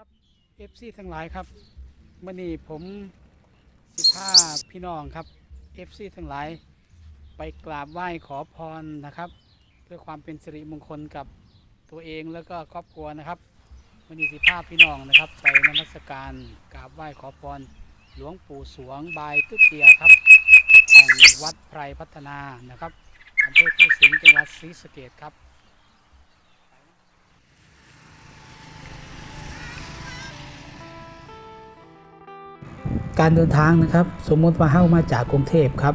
ครับเอฟซีทั้งหลายครับเมื่อนี้ผมสิพาพี่น้องครับเอฟซีทั้งหลาย ไปกราบไหว้ขอพรนะครับ เพื่อความเป็นสิริมงคลกับตัวเองแล้วก็ครอบครัวนะครับเมื่อนี้สิพาพี่น้องนะครับ ไปนมัสการกราบไหว้ขอพร หลวงปู่สวงบายตุเตียครับแห่งวัดไพรพัฒนานะครับอำเภอผู้สิงห์จังหวัดศรีสะเกดครับ การเดินทางนะครับ สมมติว่าเข้ามาจากกรุงเทพครับ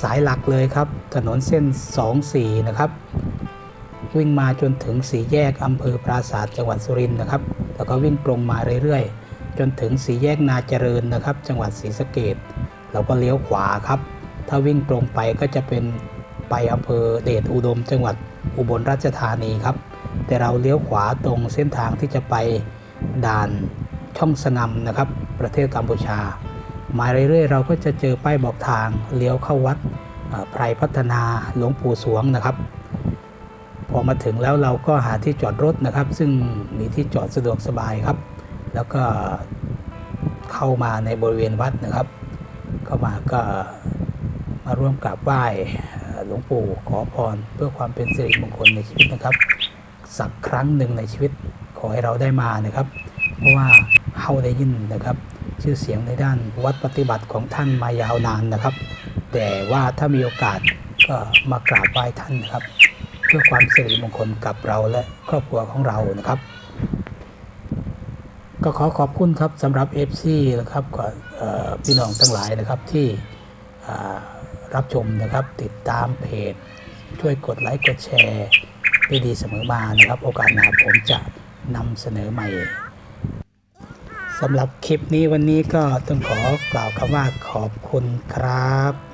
สายหลักเลยครับ ถนนเส้น 24 นะครับ วิ่งมาจนถึงสีแยกอำเภอปราศาสตร์จังหวัดสุรินทร์นะครับ แล้วก็วิ่งตรงมาเรื่อยๆ จนถึงสีแยกนาเจริญนะครับ จังหวัดศรีสะเกดเราก็เลี้ยวขวาครับ ถ้าวิ่งตรงไปก็จะเป็นไปอำเภอเดชอุดม จังหวัดอุบลราชธานีครับ แต่เราเลี้ยวขวาตรงเส้นทางที่จะไปด่านช่องสงำนะครับ ประเทศกัมพูชา มาเรื่อยๆ เราก็จะเจอป้ายบอกทางเลี้ยวเข้าวัดไพรพัฒนาหลวงปู่สวงนะครับ พอมาถึงแล้วเราก็หาที่จอดรถนะครับ ซึ่งมีที่จอดสะดวกสบายครับ แล้วก็เข้ามาในบริเวณวัดนะครับ เข้ามาก็มาร่วมกราบไหว้หลวงปู่ขอพรเพื่อความเป็นสิริมงคลในชีวิตนะครับ สักครั้งหนึ่งในชีวิตขอให้เราได้มานะครับ เพราะว่า เฮาได้ยินนะครับ ชื่อเสียงในด้านวัดปฏิบัติของท่านมายาวนานนะครับ แต่ว่าถ้ามีโอกาสก็มากราบไหว้ท่านนะครับ เพื่อความสิริมงคลกับเราและครอบครัวของเรานะครับ ก็ขอขอบคุณครับสำหรับ FC นะครับก็พี่น้องทั้งหลายนะครับที่รับชมนะครับติดตามเพจ ช่วยกดไลค์กดแชร์ได้ดีเสมอมานะครับ โอกาสหน้าผมจะนำเสนอใหม่ สำหรับคลิปนี้วันนี้ก็ต้องขอกล่าวคำว่าขอบคุณครับ